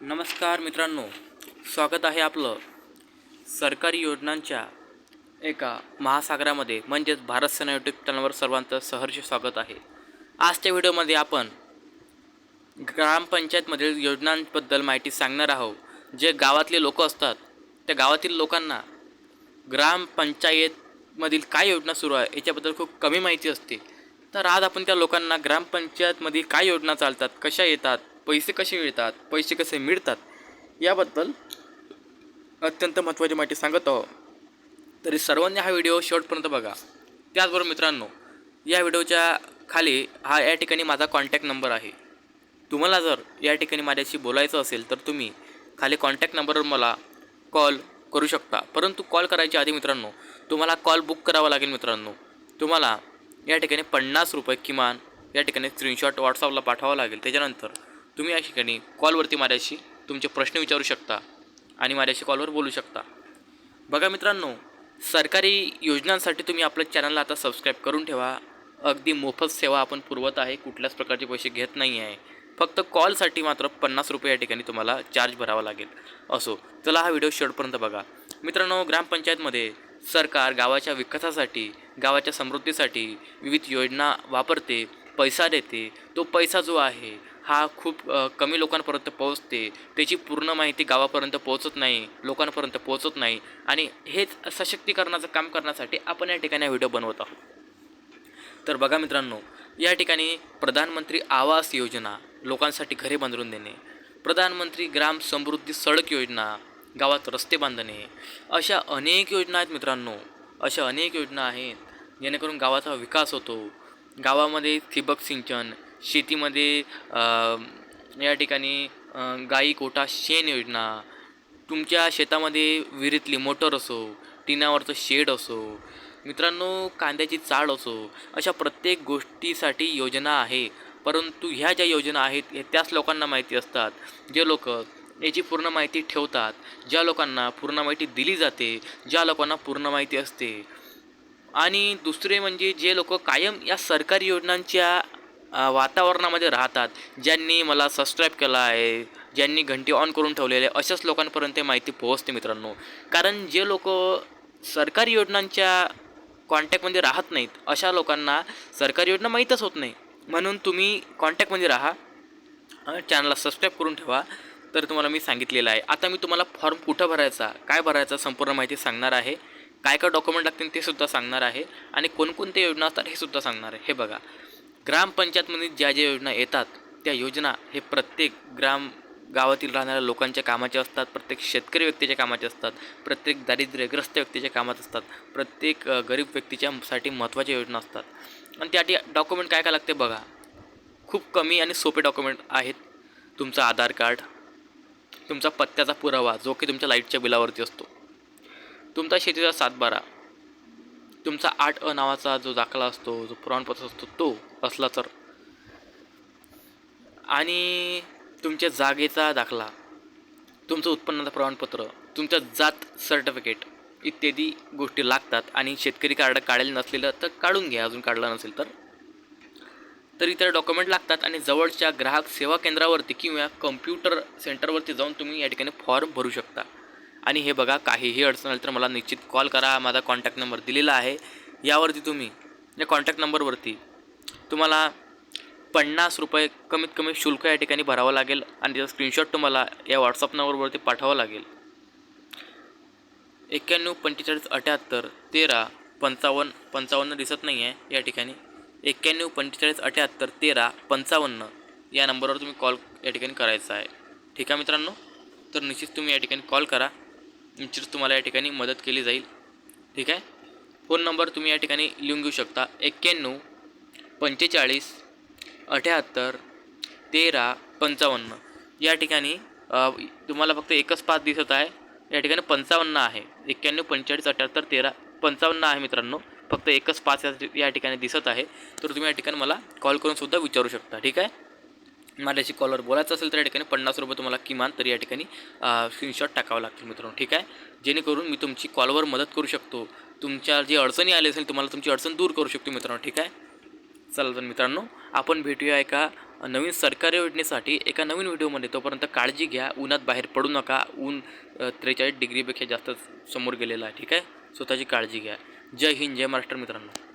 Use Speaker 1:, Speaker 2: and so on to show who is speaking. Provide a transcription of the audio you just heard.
Speaker 1: नमस्कार मित्रांनो स्वागत आहे आपलं सरकारी योजनांच्या एका महासागरामध्ये. म्हणजेच भारत सेना यूट्यूब चॅनलवर सर्वांचं सहर्ष स्वागत आहे. आजच्या व्हिडिओमध्ये आपण ग्रामपंचायतमधील योजनांबद्दल माहिती सांगणार आहोत. जे गावातले लोक असतात त्या गावातील लोकांना ग्रामपंचायतमधील काय योजना सुरू आहे याच्याबद्दल खूप कमी माहिती असते. तर आज आपण त्या लोकांना ग्रामपंचायतमध्ये काय योजना चालतात कशा येतात पैसे कसे मिळतात पैसे कसे मिळतात याबद्दल अत्यंत महत्त्वाची माहिती सांगत आहो तरी सर्वांनी हा व्हिडिओ शेवटपर्यंत बघा. त्याचबरोबर मित्रांनो या व्हिडिओच्या खाली हा या ठिकाणी माझा कॉन्टॅक्ट नंबर आहे. तुम्हाला जर या ठिकाणी माझ्याशी बोलायचं असेल तर तुम्ही खाली कॉन्टॅक्ट नंबरवर मला कॉल करू शकता. परंतु कॉल करायच्या आधी मित्रांनो तुम्हाला कॉल बुक करावा लागेल मित्रांनो. तुम्हाला या ठिकाणी पन्नास रुपये किमान या ठिकाणी स्क्रीनशॉट व्हॉट्सअपला पाठवावा लागेल. त्याच्यानंतर तुम्ही या ठिकाणी कॉलवरती माझ्याशी तुमचे प्रश्न विचारू शकता आणि माझ्याशी कॉलवर बोलू शकता. बघा मित्रांनो सरकारी योजनांसाठी तुम्ही आपल्या चॅनलला आता सबस्क्राईब करून ठेवा. अगदी मोफत सेवा आपण पुरवत आहे कुठल्याच प्रकारचे पैसे घेत नाही आहे फक्त कॉलसाठी मात्र पन्नास रुपये या ठिकाणी तुम्हाला चार्ज भरावा लागेल. असो चला हा व्हिडिओ शेवटपर्यंत बघा. मित्रांनो ग्रामपंचायतमध्ये सरकार गावाच्या विकासासाठी गावाच्या समृद्धीसाठी विविध योजना वापरते पैसा देते. तो पैसा जो आहे हा खूप कमी लोकांपर्यंत पोहोचते. त्याची पूर्ण माहिती गावापर्यंत पोहोचत नाही लोकांपर्यंत पोहोचत नाही. आणि हेच सशक्तीकरणाचं काम करण्यासाठी आपण या ठिकाणी व्हिडिओ बनवत आहोत. तर बघा मित्रांनो या ठिकाणी प्रधानमंत्री आवास योजना लोकांसाठी घरे बांधून देणे. प्रधानमंत्री ग्राम समृद्धी सडक योजना गावात रस्ते बांधणे. अशा अनेक योजना आहेत मित्रांनो. अशा अनेक योजना आहेत. जेणेकरून गावाचा विकास होतो. गावामध्ये ठिबक सिंचन शेतीमध्ये या ठिकाणी गाई कोटा शेण योजना तुमच्या शेतामध्ये विहिरीतली मोटर असो टिनावरचं शेड असो मित्रांनो कांद्याची चाळ असो अशा प्रत्येक गोष्टीसाठी योजना आहे. परंतु ह्या ज्या योजना आहेत हे त्याच लोकांना माहिती असतात. जे लोक याची पूर्ण माहिती ठेवतात ज्या लोकांना पूर्ण माहिती दिली जाते ज्या लोकांना पूर्ण माहिती असते. आणि दुसरे म्हणजे जे लोक कायम या सरकारी योजनांच्या वातावरणामध्ये राहतात ज्यांनी मला सबस्क्राईब केला आहे ज्यांनी घंटी ऑन करून ठेवलेले आहे, अशाच लोकांपर्यंत माहिती पोहोचते मित्रांनो. कारण जे लोक सरकारी योजनांच्या कॉन्टॅक्टमध्ये राहत नाहीत अशा लोकांना सरकारी योजना माहीतच होत नाही. म्हणून तुम्ही कॉन्टॅक्टमध्ये राहा चॅनलला सबस्क्राईब करून ठेवा. तर तुम्हाला मी सांगितलेलं आहे. आता मी तुम्हाला फॉर्म कुठं भरायचा काय भरायचा संपूर्ण माहिती सांगणार आहे. काय काय डॉक्युमेंट लागतील ते सुद्धा सांगणार आहे. आणि कोणकोणत्या योजना असतात हे सुद्धा सांगणार आहे. हे बघा. ग्रामपंचायतमध्ये ज्या ज्या योजना येतात त्या योजना हे प्रत्येक ग्राम गावातील राहणाऱ्या लोकांच्या कामाचे असतात प्रत्येक शेतकरी व्यक्तीच्या कामाचे असतात प्रत्येक दारिद्र्यग्रस्त व्यक्तीच्या कामात असतात प्रत्येक गरीब व्यक्तीच्यासाठी महत्त्वाच्या योजना असतात. आणि त्यासाठी डॉक्युमेंट काय काय लागते बघा. खूप कमी आणि सोपे डॉक्युमेंट आहेत. तुमचं आधार कार्ड तुमचा पत्त्याचा पुरावा जो की तुमच्या लाईटच्या बिलावरती असतो. तुमचा शेतीचा सातबारा तुमचा आठ अ नावाचा जो दाखला असतो जो प्रमाणपत्र असतो तो असला तर. आणि तुमच्या जागेचा दाखला तुमचं उत्पन्नाचं प्रमाणपत्र तुमचं जात सर्टिफिकेट इत्यादी गोष्टी लागतात आणि शेतकरी कार्ड काढेल नसलेलं तर काढून घ्या अजून काढलं नसेल तर. तर इतर डॉक्युमेंट लागतात आणि जवळच्या ग्राहक सेवा केंद्रावरती किंवा कम्प्युटर सेंटरवरती जाऊन तुम्ही या ठिकाणी फॉर्म भरू शकता. आणि हे बघा काहीही अडचण आली तर मला निश्चित कॉल करा. माझा कॉन्टॅक्ट नंबर दिलेला आहे. यावरती तुम्ही या कॉन्टॅक्ट नंबरवरती तुम्हाला पन्नास रुपये कमीत कमी शुल्क या ठिकाणी भरावं लागेल आणि त्याचा स्क्रीनशॉट तुम्हाला या व्हॉट्सअप नंबरवरती पाठवावं लागेल. एक्क्याण्णव पंचेचाळीस अठ्याहत्तर तेरा पंचावन्न पंचावन्न दिसत नाही आहे या ठिकाणी. एक्क्याण्णव पंचेचाळीस अठ्याहत्तर तेरा पंचावन्न या नंबरवर तुम्ही कॉल या ठिकाणी करायचा आहे. ठीक आहे मित्रांनो? तर निश्चित तुम्ही या ठिकाणी कॉल करा. निश्चित तुम्हाला या ठिकाणी मदत केली जाईल. ठीक आहे? फोन नंबर तुम्ही या ठिकाणी लिहून घेऊ शकता. एक्क्याण्णव पंचेचाळीस अठ्याहत्तर तेरा पंचावन्न. या ठिकाणी तुम्हाला फक्त एकच पाच दिसत आहे. या ठिकाणी पंचावन्न आहे. एक्क्याण्णव पंचेचाळीस अठ्याहत्तर तेरा पंचावन्न आहे मित्रांनो. फक्त एकच पाच या या ठिकाणी दिसत आहे. तर तुम्ही या ठिकाणी मला कॉल करून सुद्धा विचारू शकता. ठीक आहे? माझ्याशी कॉलवर बोलायचं असेल तर या ठिकाणी पन्नास रुपये तुम्हाला किमान तरी या ठिकाणी स्क्रीनशॉट टाकावं लागतील मित्रांनो ठीक आहे? जेणेकरून मी तुमची कॉलवर मदत करू शकतो. तुमच्या जी अडचणी आली असेल तुम्हाला तुमची अडचण दूर करू शकतो मित्रांनो ठीक आहे? चला तर मित्रांनो आपण भेटूया एका नवीन सरकारी योजनेसाठी एका नवीन व्हिडिओमध्ये. तोपर्यंत काळजी घ्या उन्हात बाहेर पडू नका. ऊन त्रेचाळीस डिग्रीपेक्षा जास्त समोर गेलेलं आहे ठीक आहे? स्वतःची काळजी घ्या. जय हिंद जय महाराष्ट्र मित्रांनो.